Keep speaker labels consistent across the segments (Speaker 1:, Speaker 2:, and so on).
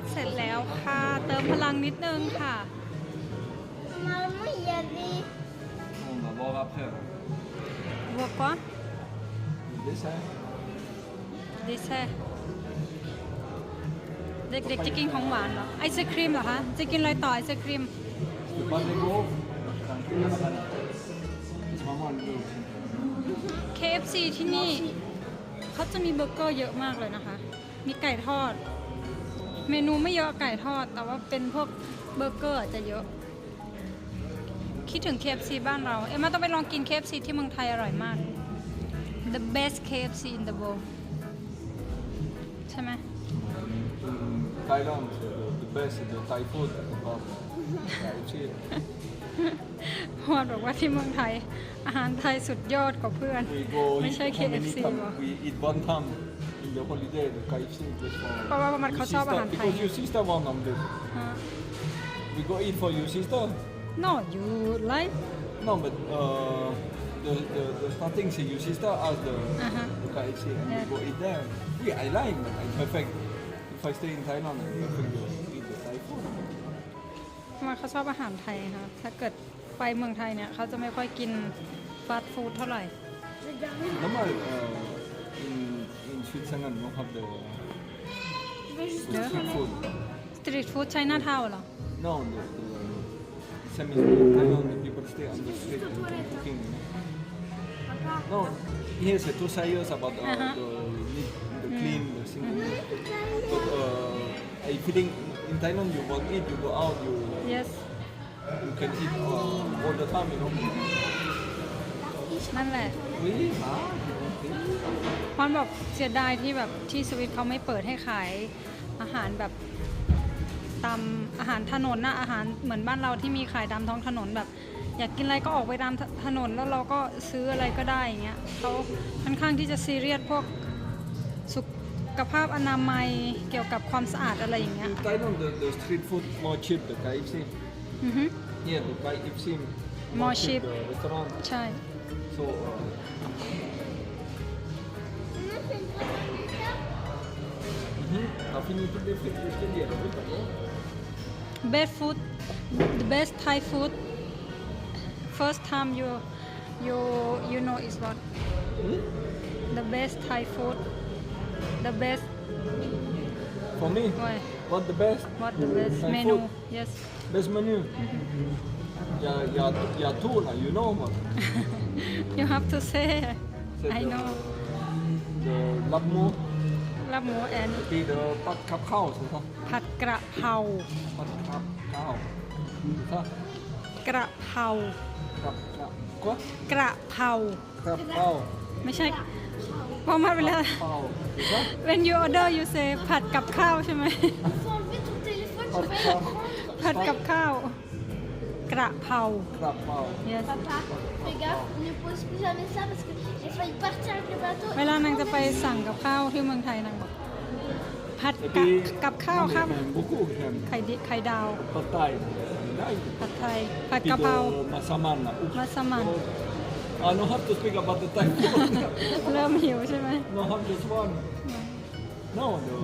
Speaker 1: สเสร็จแล้วค่ะ เติมพลังนิดนึงค่ะ
Speaker 2: Normalement, il y avait.
Speaker 3: On va voir après.
Speaker 1: บวกก็
Speaker 3: Le dessert.
Speaker 1: ดิเซเด็กๆจะกินของหวานเหรอ ไอศครีมเหรอคะ จะกินอะไรต่อไอศครีม
Speaker 3: Tu veux pas des gros Tranquille, la banane. Laisse maman le veut aussi.
Speaker 1: KFC ที่นี่ เขาจะมีเบอร์เกอร์เยอะมากเลยนะคะ มีไก่ทอด เมนูไม่เยอะไก่ทอด แต่ว่าเป็นพวกเบอร์เกอร์จะเยอะ คิดถึง KFC บ้านเรา เอ็มมาต้องไปลองกิน KFC ที่เมืองไทยอร่อยมาก the best KFC in the world ใช่ไหม
Speaker 3: Thailand, the best, the Thai food. c'est pas- Yeah, it's it.
Speaker 1: พอดบอกว่าที่เมืองไทย อาหารไทยสุดยอดกว่าเพื่อน
Speaker 3: We go
Speaker 1: ไม่
Speaker 3: eat
Speaker 1: ใช่
Speaker 3: how many
Speaker 1: KFC
Speaker 3: times?
Speaker 1: วะ
Speaker 3: We eat one time in the holiday, the KFC just for
Speaker 1: เพราะว่ามัน
Speaker 3: your
Speaker 1: เขาชอบอา
Speaker 3: sister.
Speaker 1: หารไทย
Speaker 3: Because your sister want them this.
Speaker 1: ฮะ
Speaker 3: We go eat for your sister.
Speaker 1: no you like
Speaker 3: No, but uh, the, the, the starting say your sister asked the,
Speaker 1: Uh-huh.
Speaker 3: the KFC and
Speaker 1: Yeah.
Speaker 3: we go eat there. We, I like, but I perfect. If I stay in Thailand, I perfect
Speaker 1: ทำไมเขาชอบอาหารไทยคะถ้าเกิดไปเมืองไทยเนี่ยเขาจะไม่ค่อยกินฟาสต์ฟู้ดเท่าไหร่
Speaker 3: Normal, uh, in, in Switzerland, you have the, the
Speaker 1: Yeah.
Speaker 3: street food.
Speaker 1: สตรีทฟู้ดไชน่าทาวน์เหรอ
Speaker 3: No, the, the same in Thailand, the people stay on the street and cooking. you know. No, yes, the two sides about uh,
Speaker 1: Uh-huh.
Speaker 3: the neat, the clean, the single. But uh, I feeling in Thailand, you want eat, you go out, you
Speaker 1: yes
Speaker 3: you can eat uh, all the time, you know.
Speaker 1: นั่นแหละ
Speaker 3: Really? Ah, you don't think?
Speaker 1: พอนบอกเสียดายที่แบบที่สวิตเขาไม่เปิดให้ขายอาหารแบบตามอาหารถนนนะอาหารเหมือนบ้านเราที่มีขายตามท้องถนนแบบ อยากกินอะไรก็ออกไปตามถถนนแล้วเราก็ซื้ออะไรก็ได้อย่างเงี้ยเขาค่อนข้างที่จะซีเรียสพวกสุ ขภาพอนามัยเกี่ยวกับความสะอาดอะไรอย่างเงี้ย
Speaker 3: In Thailand, the, the street food more cheap, the KFC.
Speaker 1: อือฮึ
Speaker 3: Yeah, the KFC
Speaker 1: More cheap.
Speaker 3: The restaurant.
Speaker 1: ใช่
Speaker 3: So, uh, mhm. T'as fini toutes les frites que je t'ai dit, alors oui, d'accord.
Speaker 1: best food the best Thai food first time you you you know is what
Speaker 3: Hmm?
Speaker 1: the best Thai food the best
Speaker 3: For me,
Speaker 1: Why?
Speaker 3: what the best?
Speaker 1: what the best
Speaker 3: Thai
Speaker 1: menu
Speaker 3: food.
Speaker 1: yes
Speaker 3: Best menu. Il y a, il y, a, il y a tout là, you know. moi.
Speaker 1: you have to say
Speaker 3: C'est
Speaker 1: I
Speaker 3: le-
Speaker 1: know
Speaker 3: Le labmo,
Speaker 1: ลาบหมูแอน
Speaker 3: et puis le pat cap khao, c'est ça
Speaker 1: ผัดกระเพรา
Speaker 3: Pat cap khao. C'est ça
Speaker 1: กระเพรา
Speaker 3: Cap, cap. Quoi
Speaker 1: กระเพรา
Speaker 3: Cap khao.
Speaker 1: ไม่ใช่พอมาเวลา
Speaker 3: Khao. C'est ça
Speaker 1: when you order you say ผัดกับข้าวใช่ไหม
Speaker 2: Faut enlever ton téléphone, tu
Speaker 3: Pat
Speaker 2: vas
Speaker 3: cap.
Speaker 1: ผัดกับข้าว กระเพรา
Speaker 3: Cap khao.
Speaker 1: yes
Speaker 2: Papa, fais gaffe, ne pose plus jamais ça parce que j'ai failli partir avec le bateau.
Speaker 1: เวลานางจะไปสั่งกับข้าวที่เมืองไทยนางบอกผัด
Speaker 3: Et
Speaker 1: กับ
Speaker 3: puis,
Speaker 1: กับข้าว
Speaker 3: non, mais
Speaker 1: ครับ
Speaker 3: j'aime beaucoup, j'aime.
Speaker 1: ไข่ดิไข่ดาว
Speaker 3: Pad thai. Nice.
Speaker 1: ผัดไทยผัด
Speaker 3: Puis
Speaker 1: กะเพรา
Speaker 3: de massaman là. Ouf.
Speaker 1: มัสมั่น
Speaker 3: I don't have to speak about the Thai food.
Speaker 1: เริ่มหิวใช่ไหม
Speaker 3: no have just one. No, the,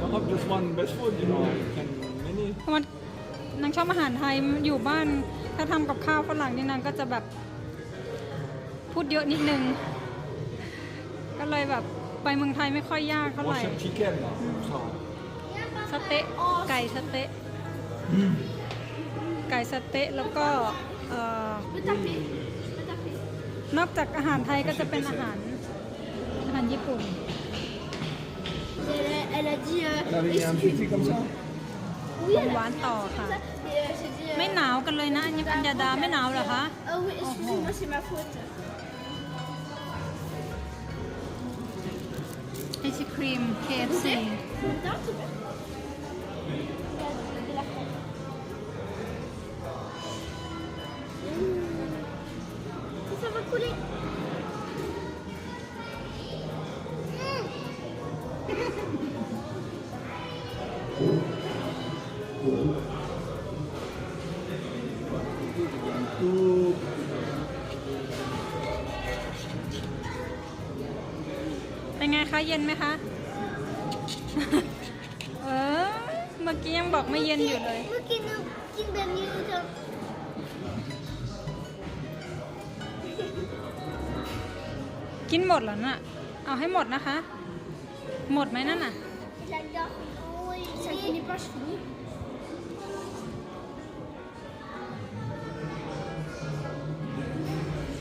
Speaker 3: don't have just one best food, you know. You can many.
Speaker 1: เพราะว่านางชอบอาหารไทยอยู่บ้าน ถ้าทำกับข้าวฝรั่งนี่นางก็จะแบบ พูดเยอะนิดนึง ก็เลยแบบไปเมืองไทยไม่ค่อยยากเท่าไหร่
Speaker 3: Watch some chicken là. Ça.
Speaker 1: สเต๊ะไก่สเต๊ะไก่สเต๊ะแล้วก็เอ่อ
Speaker 2: Je peux
Speaker 1: นอกจากอาหารไทยก็จะเป็นอาหารอาหารญี่ปุ่น
Speaker 2: Elle, a- elle a dit. euh,
Speaker 3: Elle avait mis un petit truc comme ça.
Speaker 2: Oui, elle
Speaker 1: ห
Speaker 2: a
Speaker 1: วานต่อค่ะ
Speaker 2: dit ça. Et euh, j'ai dit. euh,
Speaker 1: ไม่หนาวกันเลยนะอัญญปัญญาดาไม่หนาวเหรอคะ
Speaker 2: Ah oui, excusez-moi, c'est ma faute.
Speaker 1: ไอศครีม KFC
Speaker 2: Maintenant, c'est bon. De la
Speaker 1: เป็นไงคะเย็นไหมคะ เออ เมื่อกี้ยังบอกไม่เย็นอยู่เลย
Speaker 2: เมื่อกี้หนูกินแบบนี้หนูจะ
Speaker 1: กินหมดเหรอน่ะ เอาให้หมดนะคะ หมดไหมนั่นน่ะ
Speaker 2: J'adore. Oui, ça finit pas, je finis.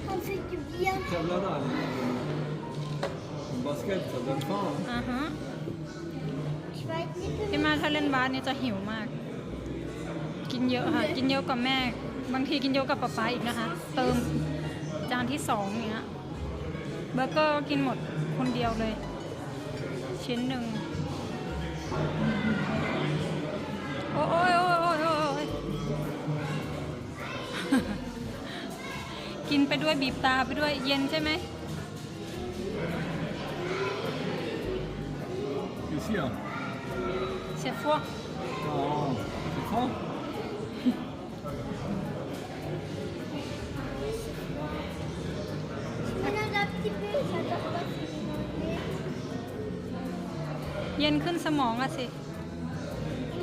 Speaker 2: Ça me fait du bien.
Speaker 3: Tavlarna. Basket, ça donne faim.
Speaker 1: อ่าฮะ
Speaker 2: Je vais être libre.
Speaker 1: พี่มาถ้าเล่นบาสเนี่ยจะหิวมาก กินเยอะค่ะ กินเยอะกว่าแม่ บางทีกินเยอะกับป๊าป๊าอีกนะคะ เติมจานที่สองอย่างเนี้ยเบอร์เกอร์ก็กินหมดคนเดียวเลย ชิ้นหนึ่งโอ้ยโอ้ยโอ้ยโอ้ยโอ้ยกินไปด้วยบีบตาไปด้วยเย็นใช่ไหม
Speaker 2: petit peu, j'adore pas finir.
Speaker 1: เย็นขึ้นสมองอะสิ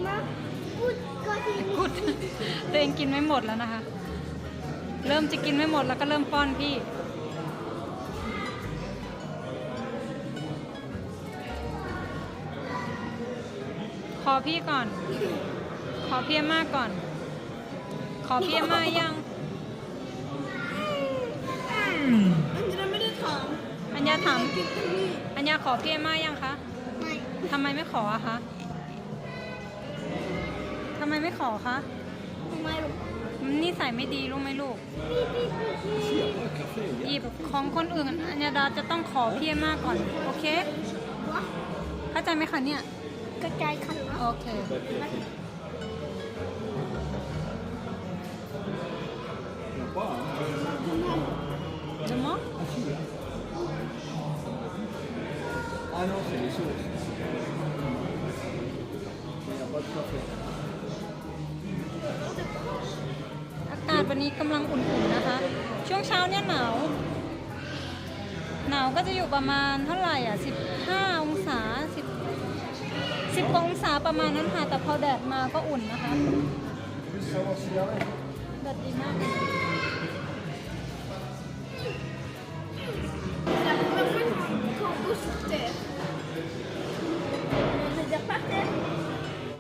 Speaker 2: Ma goutte quand il
Speaker 1: กุดตัวเองกินไม่หมดแล้วนะคะ เริ่มจะกินไม่หมดแล้วก็เริ่มป้อนพี่ อพี่ก่อน ขอพี่อาม่าก่อน ขอพี่อาม่ายัง
Speaker 2: Andrea me le trompe.
Speaker 1: อัญญาถามอัญญาขอพี่อาม่ายังคะ
Speaker 2: Ouais.
Speaker 1: ทำไมไม่ขออะคะทำไมไม่ขอคะ
Speaker 2: Ouais.
Speaker 1: นิสัยไม่ดีรู้ไหมลูก
Speaker 3: Ici, il n'y a pas de café.
Speaker 1: หยิบของคนอื่นอัญญาดาจะต้องขอพี่อาม่าก่อน โอเค
Speaker 2: Quoi
Speaker 1: เข้าใจไหมคะเนี่ย
Speaker 2: Que t'as écrit.
Speaker 1: โอเค
Speaker 3: Pas de café. Il n'y a pas, hein.
Speaker 1: เดี๋ยวมั้ง
Speaker 3: Ah, si, là. Ah non, c'est les sauces. Il n'y a pas de café.
Speaker 1: อากาศวันนี้กำลังอุ่นๆนะคะ ช่วงเช้าเนี่ยหนาว หนาวก็จะอยู่ประมาณเท่าไหร่อะ 15 องศา สิบองศาประมาณนั้นค่ะ แต่พอแดดมาก็อุ่นนะคะ แดดดีมาก
Speaker 2: C'est la première fois qu'on bouge sur Terre.